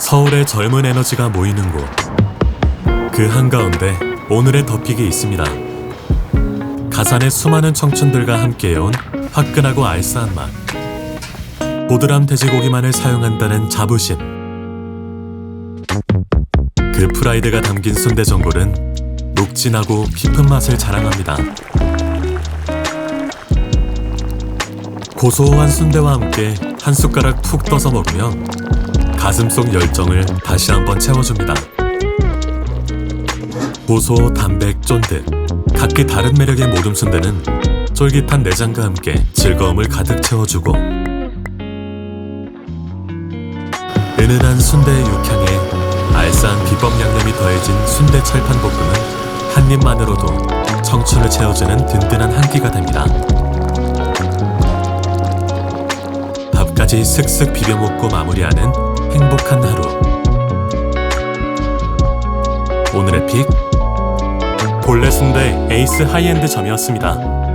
서울의 젊은 에너지가 모이는 곳. 그 한가운데 오늘의 더픽이 있습니다. 가산의 수많은 청춘들과 함께해온 화끈하고 알싸한 맛. 보드람 돼지고기만을 사용한다는 자부심. 그 프라이드가 담긴 순대 전골은 녹진하고 깊은 맛을 자랑합니다. 고소한 순대와 함께 한 숟가락 푹 떠서 먹으면 가슴 속 열정을 다시 한번 채워줍니다. 고소, 담백, 쫀득 각기 다른 매력의 모름 순대는 쫄깃한 내장과 함께 즐거움을 가득 채워주고 은은한 순대의 육향에 알싸한 비법 양념이 더해진 순대 철판 볶음은 한 입만으로도 청춘을 채워주는 든든한 한 끼가 됩니다. 밥까지 슥슥 비벼 먹고 마무리하는 행복한 하루. 오늘의 픽 본래 순대 에이스 하이엔드 점이었습니다.